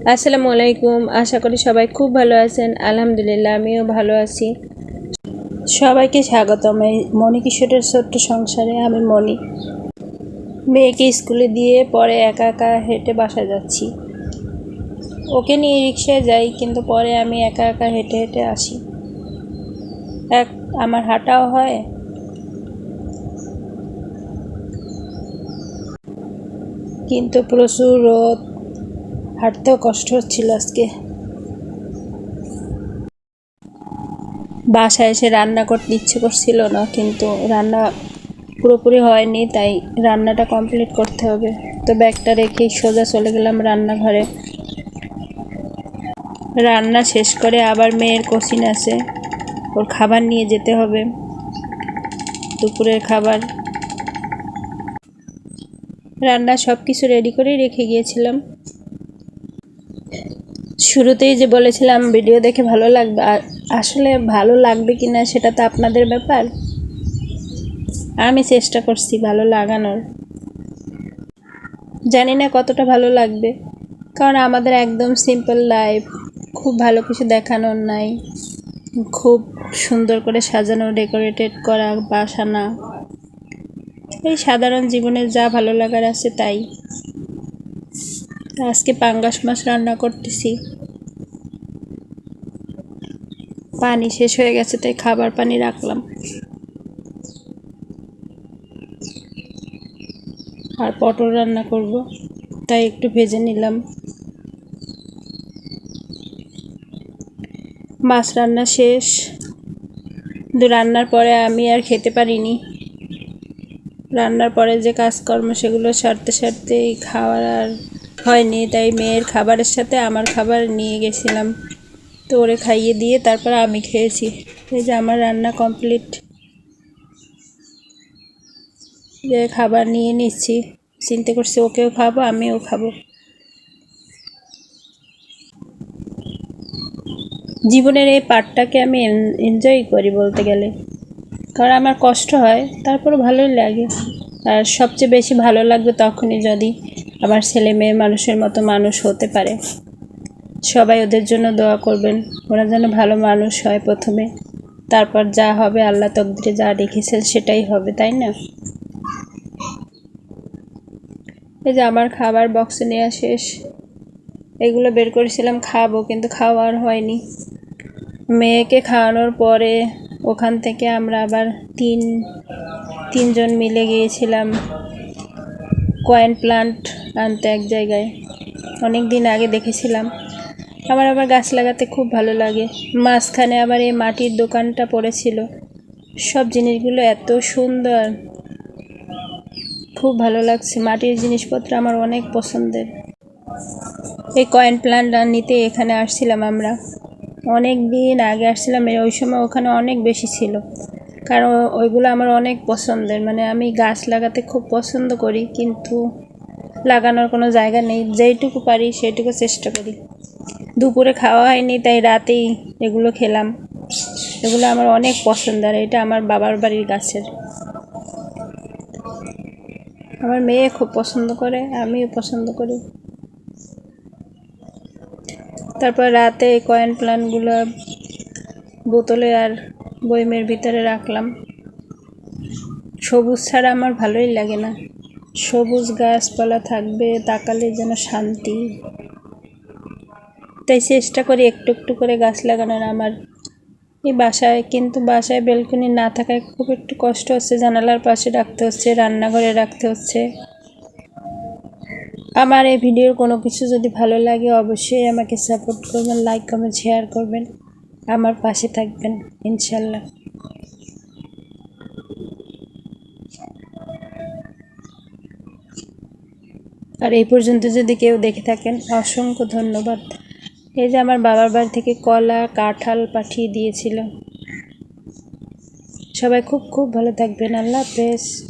আসসালামু আলাইকুম। আশা করি সবাই খুব ভালো আছেন। আলহামদুলিল্লাহ, আমিও ভালো আছি। সবাইকে স্বাগতম। এই মণি কিশোরের ছোট্ট সংসারে আমি মণি। মেয়েকে স্কুলে দিয়ে পরে একা একা হেঁটে বাসা যাচ্ছি। ওকে নিয়ে রিক্সায় যাই, কিন্তু পরে আমি একা একা হেঁটে হেঁটে আসি। এক, আমার হাঁটাও হয়। কিন্তু প্রচুর রোদ হাঁটতেও কষ্ট হচ্ছিল আজকে। বাসায় এসে রান্না করতে ইচ্ছে করছিল না, কিন্তু রান্না পুরোপুরি হয়নি, তাই রান্নাটা কমপ্লিট করতে হবে। তো ব্যাগটা রেখেই সোজা চলে গেলাম রান্নাঘরে। রান্না শেষ করে আবার মেয়ের কোচিন আছে, ওর খাবার নিয়ে যেতে হবে। দুপুরের খাবার। রান্না সব কিছু রেডি করেই রেখে গিয়েছিলাম। শুরুতেই যে বলেছিলাম ভিডিও দেখে ভালো লাগবে আসলে ভালো লাগবে কি না সেটা তো আপনাদের ব্যাপার। আমি চেষ্টা করছি ভালো লাগানোর। জানি না কতটা ভালো লাগবে, কারণ আমাদের একদম সিম্পল লাইফ খুব ভালো কিছু দেখানোর নাই, খুব সুন্দর করে সাজানো ডেকোরেটেড করা বাসা না এই সাধারণ জীবনে যা ভালো লাগার আছে তাই। আজকে পাঙ্গাস মাছ রান্না করতেছি। পানি শেষ হয়ে গেছে, তাই খাবার পানি রাখলাম। আর পটল রান্না করব, তাই একটু ভেজে নিলাম। মাছ রান্না শেষ। কিন্তু রান্নার পরে আমি আর খেতে পারিনি। রান্নার পরে যে কাজকর্ম, সেগুলো সারতে সারতেই খাওয়ার আর হয়নি, তাই মেয়ের খাবারের সাথে আমার খাবার নিয়ে গেছিলাম। তো ওরে খাইয়ে দিয়ে তারপর আমি খেয়েছি। এই যে আমার রান্না কমপ্লিট। যে খাবার নিয়ে নিচ্ছি। চিন্তা করছি ওকেও খাব, আমিও খাব। জীবনের এই পার্টটাকে আমি এনজয় করি বলতে গেলে। কারণ আমার কষ্ট হয়, তারপরও ভালোই লাগে। আর সবচেয়ে বেশি ভালো লাগবে তখনই যদি আমার ছেলে মেয়ে মানুষের মতো মানুষ হতে পারে। সবাই ওদের জন্য দোয়া করবেন। ওরা যেন ভালো মানুষ হয় প্রথমে। তারপর যা হবে আল্লাহ তকদিরে যা রেখেছেন সেটাই হবে, তাই না? এই যে আমার খাবার বক্সে নেওয়া শেষ। এগুলো বের করেছিলাম খাব, কিন্তু খাওয়ার হয়নি। মেয়েকে খাওয়ানোর পরে ওখান থেকে আমরা আবার তিন, তিনজন মিলে গিয়েছিলাম। কয়েন প্লান্ট আনতে এক জায়গায়। অনেক দিন আগে দেখেছিলাম। আমার আবার গাছ লাগাতে খুব ভালো লাগে। মাঝখানে আবার এই মাটির দোকানটা পড়েছিল। সব জিনিসগুলো এত সুন্দর। খুব ভালো লাগছে। মাটির জিনিসপত্র আমার অনেক পছন্দের। এই কয়েন প্লান্ট নিতে এখানে আসছিলাম আমরা। অনেক দিন আগে আসছিলাম। ওই সময় ওখানে অনেক বেশি ছিল। কারণ ওইগুলো আমার অনেক পছন্দের। মানে আমি গাছ লাগাতে খুব পছন্দ করি। কিন্তু লাগানোর কোনো জায়গা নেই, যেইটুকু পারি সেইটুকু চেষ্টা করি। দুপুরে খাওয়া হয়নি, তাই রাতেই এগুলো খেলাম। এগুলো আমার অনেক পছন্দ, আর এটা আমার বাবার বাড়ির গাছের। আমার মেয়ে খুব পছন্দ করে, আমিও পছন্দ করি। তারপর রাতে কয়েন প্লান্টগুলো বোতলে আর বইমের ভিতরে রাখলাম। সবুজ ছাড়া আমার ভালোই লাগে না। সবুজ গাছপালা থাকবে, তাকালে যেন শান্তি। তাই চেষ্টা করি একটু একটু করে গাছ লাগানোর আমার। এই বাসায়, কিন্তু বাসায় বেলকনি না থাকায় খুব একটু কষ্ট হচ্ছে, জানালার পাশে রাখতে হচ্ছে, রান্নাঘরে রাখতে হচ্ছে। আমার এই ভিডিওর কোনো কিছু যদি ভালো লাগে, অবশ্যই আমাকে সাপোর্ট করবেন লাইক কমেন্ট শেয়ার করবেন। আমার পাশে থাকবেন, ইনশাল্লাহ। আর এই পর্যন্ত যদি কেউ দেখে থাকেন, অসংখ্য ধন্যবাদ। এই যে আমার বাবার বাড়ি থেকে কলা, কাঁঠাল পাঠিয়ে দিয়েছিল। সবাই খুব খুব ভালো থাকবেন। আল্লাহ হাফেজ।